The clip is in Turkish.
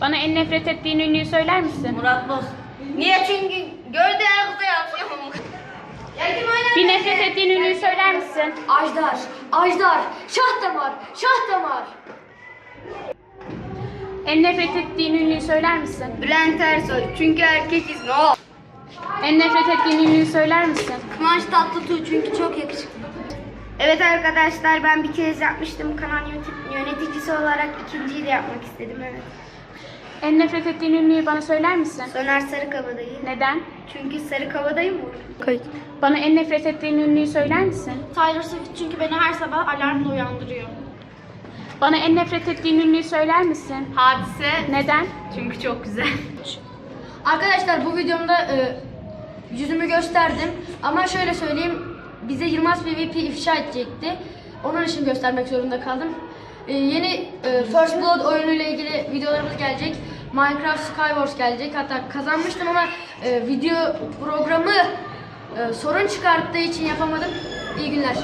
Bana en nefret ettiğin ünlüyü söyler misin? Murat Boz. Niye? Çünkü gördüğü her kıza yansıyamam. Ya kim oynar? Bir nefret ettiğin ünlüyü söyler misin? Ajdar, Ajdar, Şah damar, Şah damar. En nefret ettiğin ünlüyü söyler misin? Bülent Ersoy. Çünkü erkekiz. No. En nefret ettiğin ünlüyü söyler misin? Kıvanç Tatlıtuğ çünkü çok yakışıklı. Evet arkadaşlar ben bir kez yapmıştım. Kanal yönet- yöneticisi olarak ikinciyi de yapmak istedim evet. En nefret ettiğin ünlüyü bana söyler misin? Soner Sarıkabadayı. Neden? Çünkü Sarıkabadayı mı? Kayıt. Bana en nefret ettiğin ünlüyü söyler misin? Tyler Swift çünkü beni her sabah alarmla uyandırıyor. Bana en nefret ettiğin ünlüyü söyler misin? Hadise. Neden? Çünkü çok güzel. Arkadaşlar bu videomda e, yüzümü gösterdim ama şöyle söyleyeyim bize Yılmaz PvP ifşa edecekti. Onun için göstermek zorunda kaldım. E, yeni e, First Blood oyunuyla ilgili videolarımız gelecek. Minecraft Skywars gelecek. Hatta kazanmıştım ama e, video programı e, sorun çıkarttığı için yapamadım. İyi günler.